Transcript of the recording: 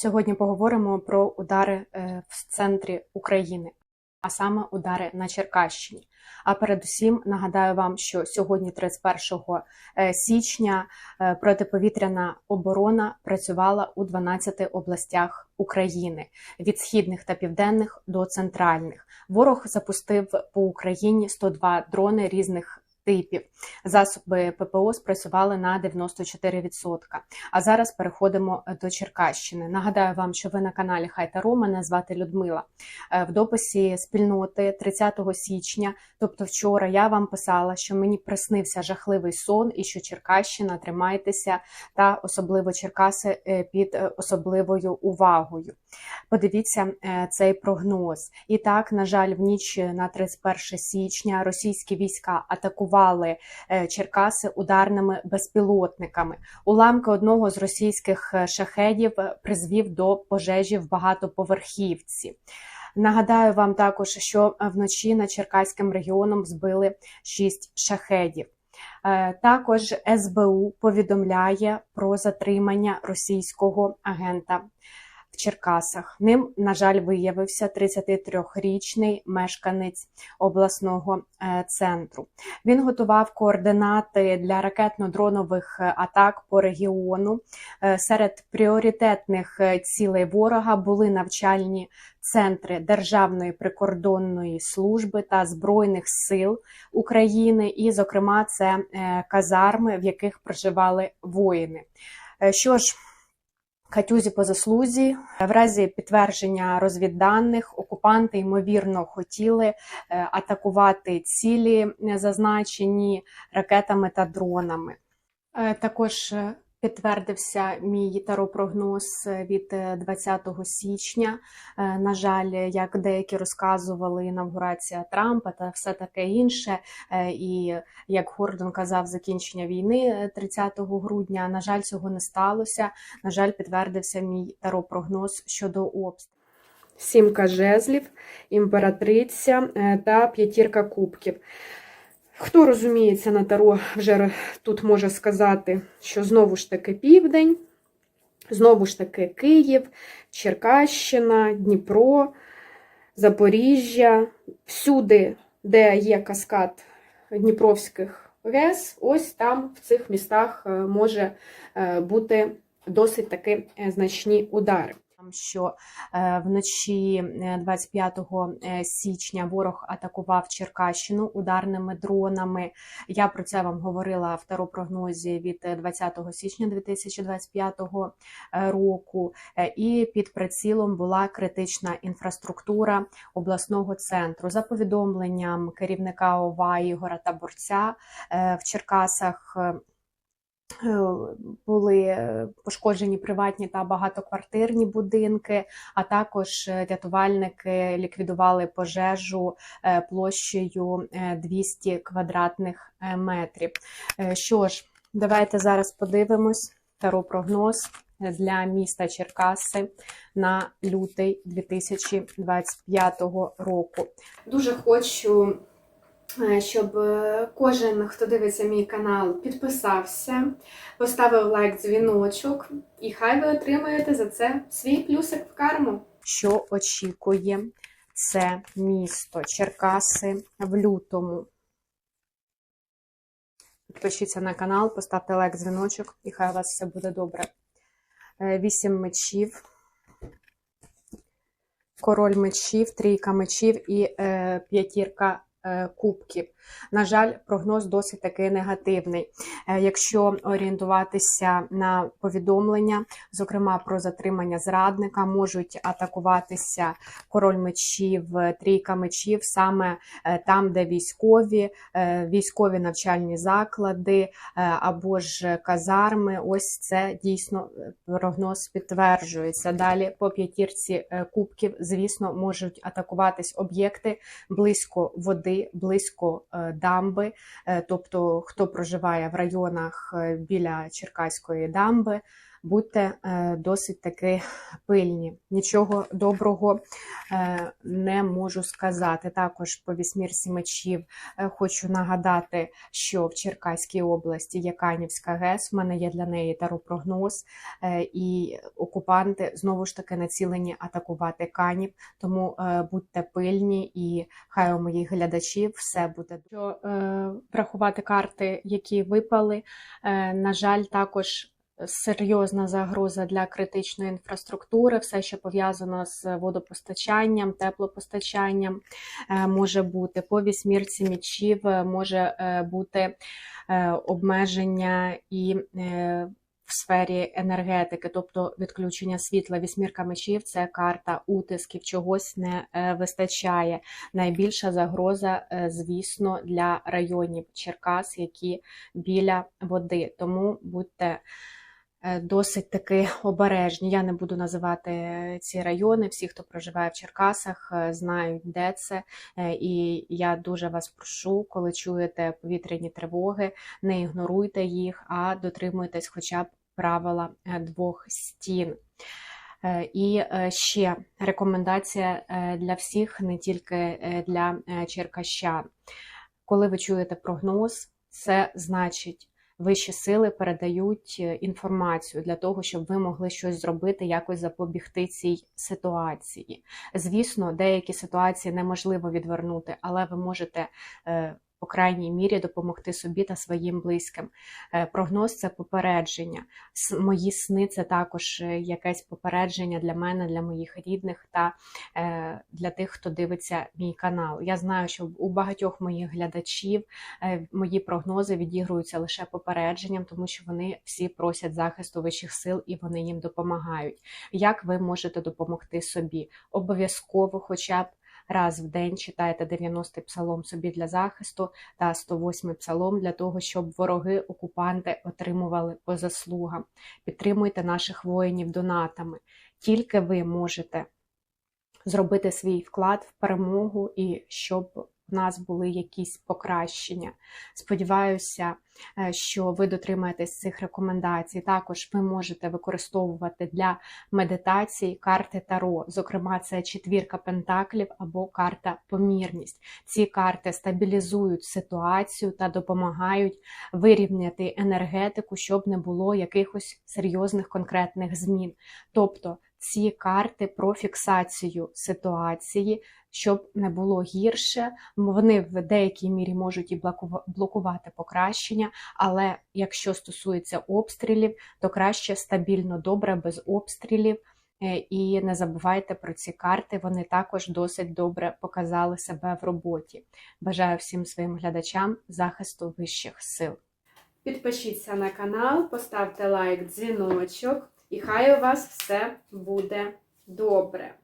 Сьогодні поговоримо про удари е, в центрі України, а саме удари на Черкащині. А передусім нагадаю вам, що сьогодні, 31 е, січня, е, протиповітряна оборона працювала у 12 областях України від східних та південних до центральних. Ворог запустив по Україні 102 дрони різних. Типів засоби ППО спрацювали на 94%. А зараз переходимо до Черкащини. Нагадаю вам, що ви на каналі Хай Таро. Мене звати Людмила. Е, В дописі спільноти 30 січня, тобто вчора, я вам писала, що мені приснився жахливий сон і що Черкащина тримайтеся та особливо Черкаси е, під е, особливою увагою. Подивіться е, цей прогноз. І так, на жаль, в ніч на 31 січня російські війська атакували е, Черкаси ударними безпілотниками. Уламки одного з російських е, шахедів е, призвів до пожежі в багатоповерхівці. Нагадаю вам також, що вночі над Черкаським регіоном збили 6 шахедів. Також СБУ повідомляє про затримання російського агента в Черкасах. Ним, на жаль, виявився 33-річний мешканець обласного е, центру. Він готував координати для ракетно-дронових е, атак по регіону. Е, Серед пріоритетних цілей ворога були навчальні центри Державної прикордонної служби та Збройних сил України, і, зокрема, це казарми, в яких проживали воїни. Що ж, Катюзі по заслузі, в разі підтвердження розвідданих, окупанти ймовірно хотіли е, атакувати цілі, зазначені ракетами та дронами. Е, Також е, підтвердився мій таропрогноз від е, 20 січня. Е, На жаль, як деякі розказували, інавгурація Трампа та все таке інше. Е, І як Гордон казав, закінчення війни е, 30 грудня. На жаль, цього не сталося. На жаль, підтвердився мій таропрогноз щодо обстрілів. Сімка жезлів, імператриця е, та п'ятірка кубків. Хто розуміється на таро, вже тут може сказати, що знову ж таки південь, знову ж таки Київ, Черкащина, Дніпро, Запоріжжя, всюди, де є каскад Дніпровських ГЕС, ось там в цих містах е, може е, бути досить таки е, значні удари. Що е, вночі е, 25 е, січня ворог атакував Черкащину ударними дронами. Я про це вам говорила в таропрогнозі від е, 20 січня 2025 е, року. Е, І під прицілом була критична інфраструктура обласного центру. За повідомленням керівника ОВА Ігора Таборця е, в Черкасах. Е, Були пошкоджені приватні та багатоквартирні будинки, а також е, рятувальники ліквідували пожежу е, площею е, 200 квадратних метрів. Що ж, давайте зараз подивимось таропрогноз для міста Черкаси на лютий 2025 року. Дуже хочу щоб е, кожен, хто дивиться мій канал, підписався, поставив лайк, дзвіночок, і хай ви отримаєте за це свій плюсик в карму. Що очікує це місто Черкаси в лютому? Підпишіться на канал, поставте лайк, дзвіночок, і хай у вас все буде добре. Е, Вісім мечів, король мечів, трійка мечів і е, п'ятірка е, кубків. На жаль, прогноз досить таки негативний. Е, Якщо орієнтуватися на повідомлення, зокрема про затримання зрадника, можуть атакуватися король мечів, трійка мечів, саме е, там, де військові, е, військові навчальні заклади е, або ж казарми. Ось це дійсно е, прогноз підтверджується. Далі по п'ятірці е, кубків, звісно, можуть атакуватись об'єкти близько води, близько е, дамби, Е, тобто хто проживає в районах е, біля Черкаської дамби, будьте е, досить таки пильні. Нічого доброго е, не можу сказати. Також по вісьмірці мечів е, хочу нагадати, що в Черкаській області є Канівська ГЕС. В мене є для неї таропрогноз, і окупанти знову ж таки націлені атакувати Канів. Тому будьте пильні, і хай у моїх глядачів все буде. Що врахувати карти, які випали. На жаль, також серйозна загроза для критичної інфраструктури, все, що пов'язано з водопостачанням, теплопостачанням, е, може бути по вісьмірці мічів, е, може е, бути обмеження і в сфері енергетики, тобто відключення світла. Вісьмірка мечів це карта утисків, чогось не вистачає. Найбільша загроза, звісно, для районів Черкас, які біля води. Тому будьте досить таки обережні. Я не буду називати е, ці райони. Всі, хто проживає в Черкасах, е, знають, де це. Е, І я дуже вас прошу, коли чуєте повітряні тривоги, не ігноруйте їх, а дотримуйтесь хоча б правила е, двох стін. Е, І е, ще рекомендація е, для всіх, не тільки е, для е, черкащан. Коли ви чуєте прогноз, це значить, вищі сили передають е, інформацію для того, щоб ви могли щось зробити, якось запобігти цій ситуації. Звісно, деякі ситуації неможливо відвернути, але ви можете. По крайній мірі допомогти собі та своїм близьким. Е, Прогноз це попередження. Мої сни це також е, якесь попередження для мене, для моїх рідних та е, для тих, хто дивиться мій канал. Я знаю, що у багатьох моїх глядачів мої прогнози відігруються лише попередженням, тому що вони всі просять захисту вищих сил і вони їм допомагають. Як ви можете допомогти собі? Обов'язково, хоча б. Раз в день читайте 90-й псалом собі для захисту та 108-й псалом для того, щоб вороги, окупанти отримували по заслугам. Підтримуйте наших воїнів донатами. Тільки ви можете зробити свій вклад в перемогу і щоб в нас були якісь покращення. Сподіваюся, е, що ви дотримаєтесь цих рекомендацій. Також ви можете використовувати для медитацій карти Таро. Зокрема, це четвірка пентаклів або карта помірність. Ці карти стабілізують ситуацію та допомагають вирівняти енергетику, щоб не було якихось серйозних конкретних змін. Тобто ці карти про фіксацію ситуації, щоб не було гірше. Вони в деякій мірі можуть і блокувати покращення, але якщо стосується обстрілів, то краще стабільно добре без обстрілів. Е, І не забувайте про ці карти, вони також досить добре показали себе в роботі. Бажаю всім своїм глядачам захисту вищих сил. Підпишіться на канал, поставте лайк, дзвіночок, і хай у вас все буде добре.